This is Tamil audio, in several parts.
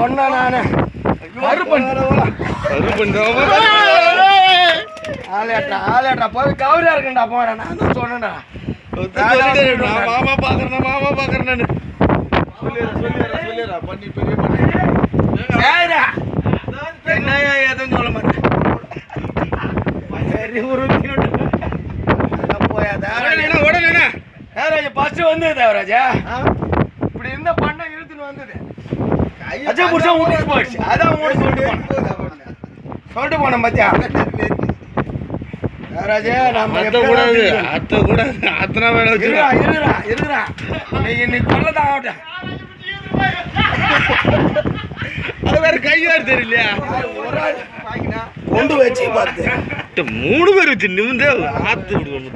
சொன்ன நானு அருப்பன் அருப்பன் ஆளேட்டா ஆளேட்டா போய் கவரியா போடா நான் தான் சொன்னேன்டா மாமா பாக்குறேன் மாமா பாக்குறேன் நான் சொல்லிடுறா சொல்லிடுறா பண்ணி பெரிய பண்ணி என்னையா எதுவும் சொல்ல மாட்டேன் சரி தேவராஜா உடனே தேவராஜா ஃபர்ஸ்ட் வந்தது தேவராஜா இப்படி இருந்த பண்ண இழுத்துன்னு வந்தது அஜய் புருஷன் வீட்டுக்கு போயிடுச்சு அதான் உங்களுக்கு சொல்லிட்டு. சொல்லிட்டு போனேன் பாத்தியா தேவராஜா நம்ம அத்த கூடாது. அத்த கூடாது அத்தனை வேலை வச்சிருக்கா இருடா இருடா நீ இன்னைக்கு கொல்ல தான் தெரியலையா கொண்டு வச்சு பார்த்து. மூணு பேர் வச்சு நிமிந்தே ஆத்து விடுவோம்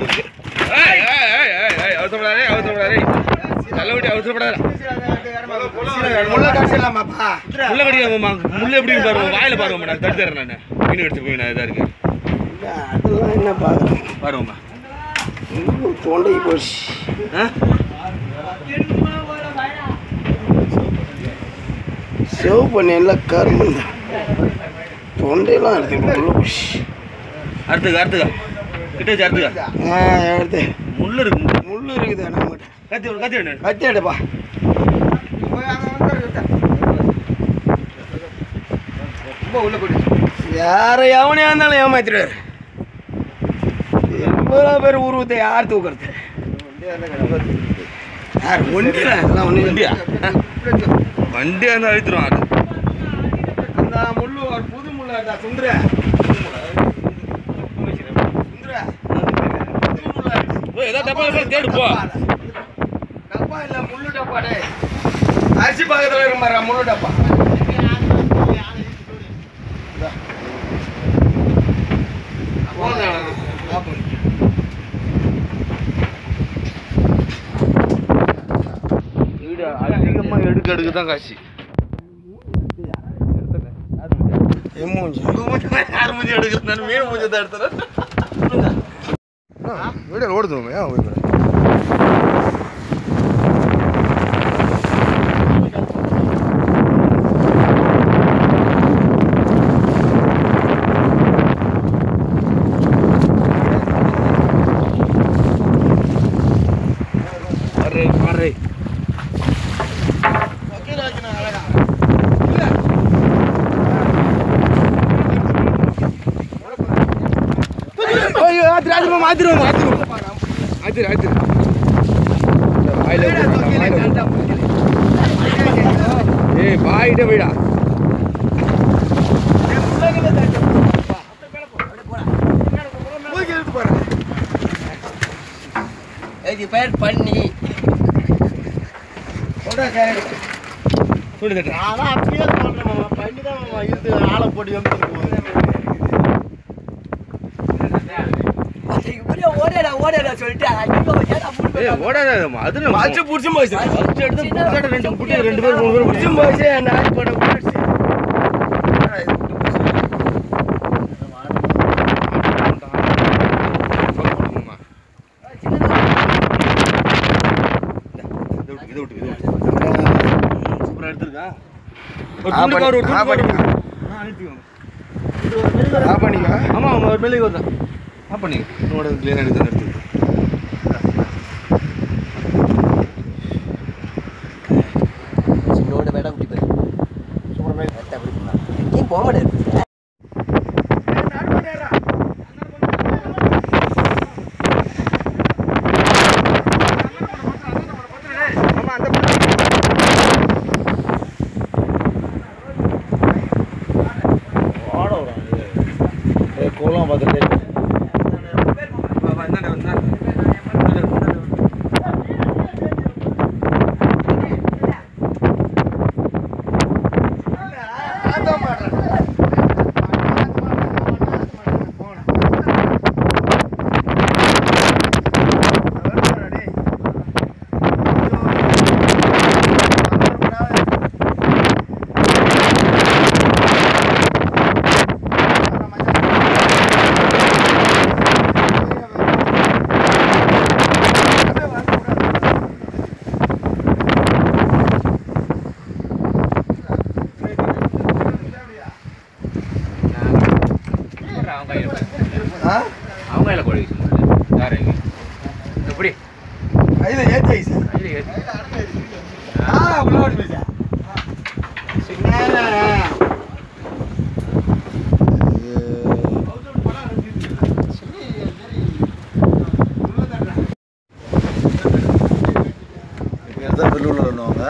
அவசரப்படாதே அவசரப்படாதே. நல்லபடி அவசரப்படாத. முள்ள கடிச்சிடலாமாப்பா முள்ள எப்படி பாருங்க வாயில பாருங்க நான் தடுத்து தரேன் நான். மீன் எடுத்து போய் நான் இதா இருக்கு அதெல்லாம் என்ன பார்க்குறேன் பாருங்கம்மா. தொண்டை போச்சு. ஆ? சேவ் பண்ணி எல்லாம் கரும்பு தொண்டையெல்லாம் எடுத்து உள்ள போச்சு அடுத்துக்க அடுத்துக்க கிட்ட வச்சு அடுத்துக்க ஆ எடுத்து. முள்ள இருக்கு முள்ளு. இருக்குது நம்மகிட்ட கத்தி விடு, கத்தி விடு. கத்தி எடுப்பா. யார எவனையா இருந்தாலும் ஏமாத்திடுவாரு. எவ்வளோ பேர் உருவத்தை யார் தூக்குறது? யார் ஒண்டியா? அதெல்லாம் ஒன்றும் வண்டியா வண்டியா இருந்தா அழுத்துரும் ஆடு அந்த முள்ளு ஒரு புது முள்ளா இருந்தா. ஓ, ஏதாவது டப்பா தேடு போ. டப்பா இல்ல முள்ளு டப்பா டே அரிசி பக்கத்துல இருக்கு பாரு முள்ளு டப்பா. எடுக்க எடுக்க தான் காசு என் மூஞ்சி. யார் ஆத்திர ஆத்திர மாத்திருவோம் மாத்திருவோம். ஆத்திர ஆத்திர ஏய் பாயிட்ட போயிடா இது பேர் பண்ணி. சொல்லு அதான் அப்படியே பண்ணி தான் இருந்து ஆளை போட்டு வந்து ஆ பண்ணிக்கோ. ஆமா ஒரு மெல்லிக்கு வருதா ஆ பண்ணி உன்னோட கிளியர் எடுத்து கோலம் பார்த்துட்டு வெள்ளூரில் பண்ணுவாங்க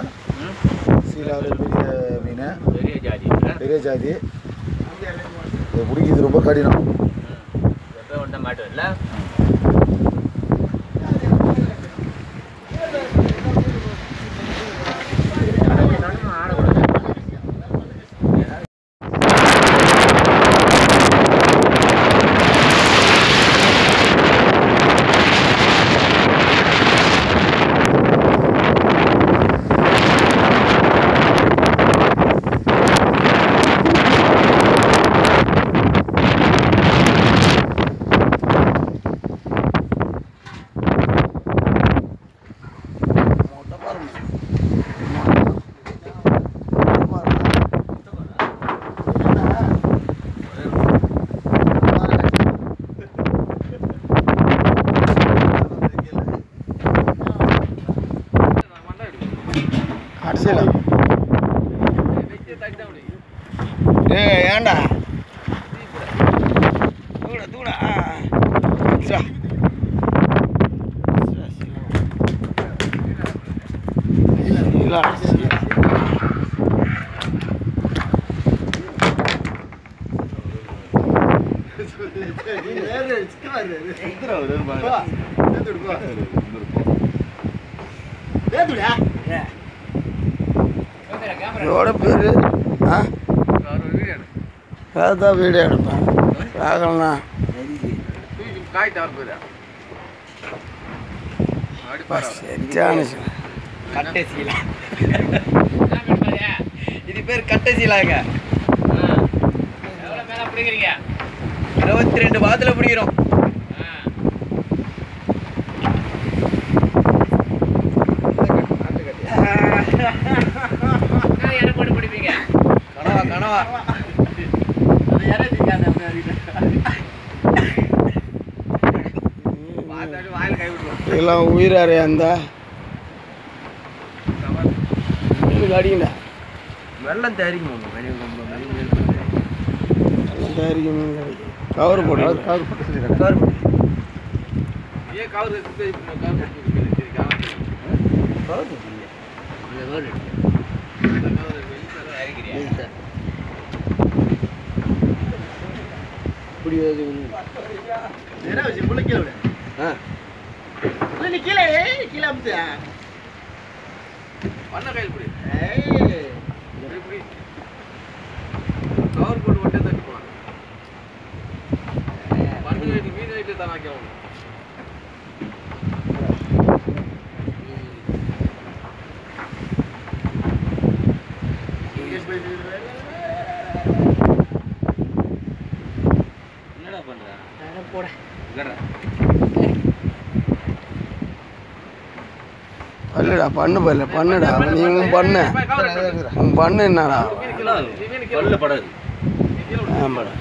சீலாவில் பெரிய மீன். பெரிய ஜாதி. பெரிய ஜாதி இதை பிடிக்கிறது ரொம்ப கடினம். மாட்டு இல்லை ஏய் ஏண்டா தூட தூட ஆ சா இல்ல எவ்வளோ பேர் ஆ? அதான் வீடியோ எடுப்பேன். பார்க்கலண்ணா. சரியான கட்டை சீலா. இது பேர் கட்டை சீலாங்க இருபத்தி ரெண்டு பாத்துல பிடிக்கிறோம். இதெல்லாம் உயிராரு அந்த. அடிக்கண்டா வெள்ளம் தயாரிக்கும் வெள்ளம் தயாரிக்கும் மீன் கிடைக்கும் கவர் போடு கவர் போட்டு ஏன் கவர் பண்ண கையில் பிடி. எப்படி கவர் போட்டு ஒட்டே தட்டி போலாம் பண்ணு மீன் கைட்டு தான் ஆக்கியவங்க என்னடா பண்ற போட பல்லுடா பண்ணு பல்ல பண்ணுடா. நீங்க பண்ணு. உன் பண்ணு என்னடா? பல்ல படாது ஆமாடா